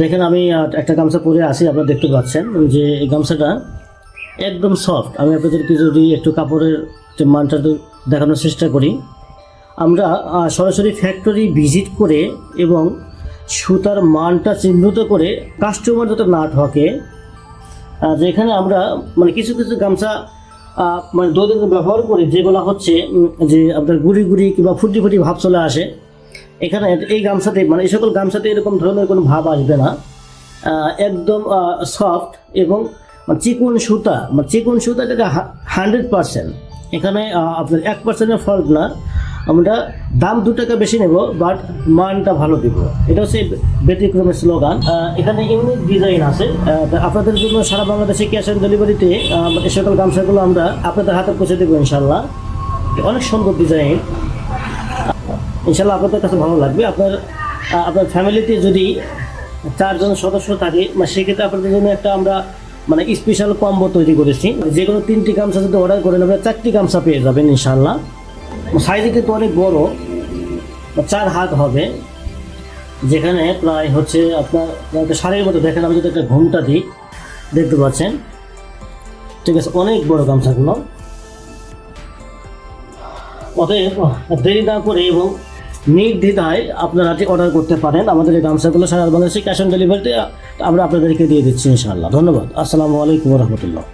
দেখেন আমি একটা গামছা পরে আসি আপনারা দেখতে পাচ্ছেন যে এই গামছাটা একদম সফট আমি আপনাদেরকে যদি একটু কাপড়ের যে মানটা দেখানোর চেষ্টা করি, আমরা সরাসরি ফ্যাক্টরি ভিজিট করে এবং সুতার মানটা চিহ্নিত করে কাস্টমার যাতে না ঠকে যেখানে আমরা মানে কিছু কিছু গামছা মানে দৈনন্দিন ব্যবহার করি, যেগুলো হচ্ছে যে আপনার গুড়ি গুড়ি কিংবা ফুটি ফুটি ভাব চলে আসে এখানে এই গামছাতে মানে এই সকল গামছাতে এরকম ধরনের কোনো ভাব আসবে না। একদম সফট এবং মানে চিকুন সুতা মানে চিকুন সুতা যেটা হান্ড্রেড পার্সেন্ট। এখানে আপনার এক পার্সেন্টের ফল্ট না। আমরা দাম দু টাকা বেশি নেব বাট মানটা ভালো দিব। এটা হচ্ছে ব্যতিক্রমের স্লোগান এখানে ইউনিক ডিজাইন আছে। আপনাদের জন্য সারা বাংলাদেশে ক্যাশ অন ডেলিভারিতে এই সকল গামছাগুলো আমরা আপনাদের হাতে পৌঁছে দেবো ইনশাল্লাহ অনেক সুন্দর ডিজাইন ইনশাল্লাহ আপনাদের কাছে ভালো লাগবে। আপনার আপনার ফ্যামিলিতে যদি চারজন সদস্য থাকে মানে সেক্ষেত্রে আপনাদের জন্য একটা আমরা মানে স্পেশাল কম্বো তৈরি করেছি। যে কোনো তিনটি গামছা যদি অর্ডার করেন, আপনারা চারটি গামছা পেয়ে যাবেন ইনশাল্লাহ। সাইজে কিন্তু অনেক বড়, চার হাত হবে। যেখানে প্রায় হচ্ছে আপনার একটা শাড়ির মতো দেখেন, আমি যদি একটা ঘুমটা দিই, দেখতে পাচ্ছেন? ঠিক আছে, অনেক বড় গামছাগুলো। অতএব, দেরি না করে এবং নির্দ্বিধায় আপনারা অর্ডার করতে পারেন, আমাদের এই গামছাগুলো সারা বাংলাদেশে ক্যাশ অন ডেলিভারিতে আমরা আপনাদেরকে দিয়ে দিচ্ছি ইনশাআল্লাহ। ধন্যবাদ। আসসালামু আলাইকুম রহমতুল্লাহ।